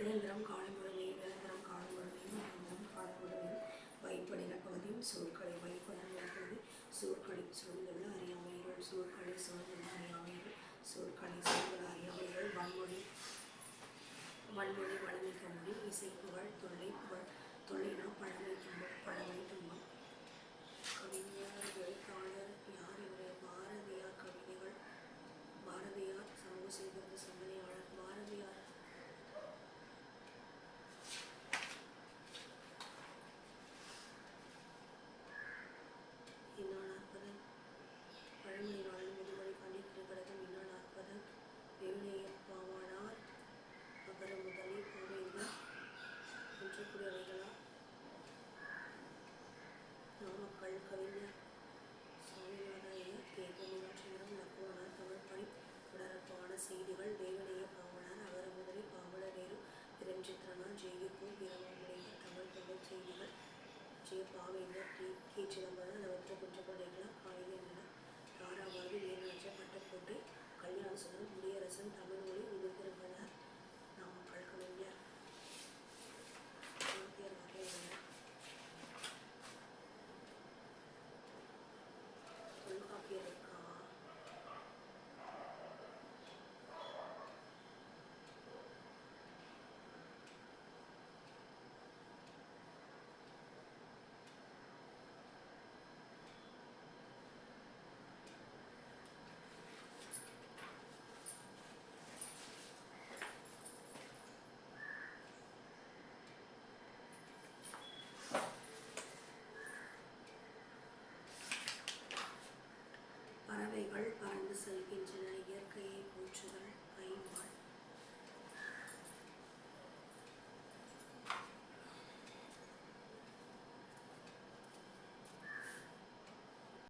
நிரந்தரம் காலமுறைமையும் நிரந்தரம் காலமுறைமையும் நிரந்தரம் காலமுறைமையும் வைப்படின பகுதியும் சூழ்கலை வைப்படன் வைப்பது சூழ்கலை சூழ்ந்துள்ள அறியாமைகள் சூழ்கலை சூழ்ந்துள்ள அறியாமைகள் சூழ்கலை சூழ்ந்துள்ள அறியாமைகள் வன்மொழி வன்மொழி வளமிக்க மொழி இசை புகழ் தொல்லை ஜே பாவேந்தர் டி கே சிதம்பரம் கொஞ்சம் பண்ணிக்கலாம் ஆயுதங்களா தாராபாரதி வீரராஜ பட்டக்கோட்டை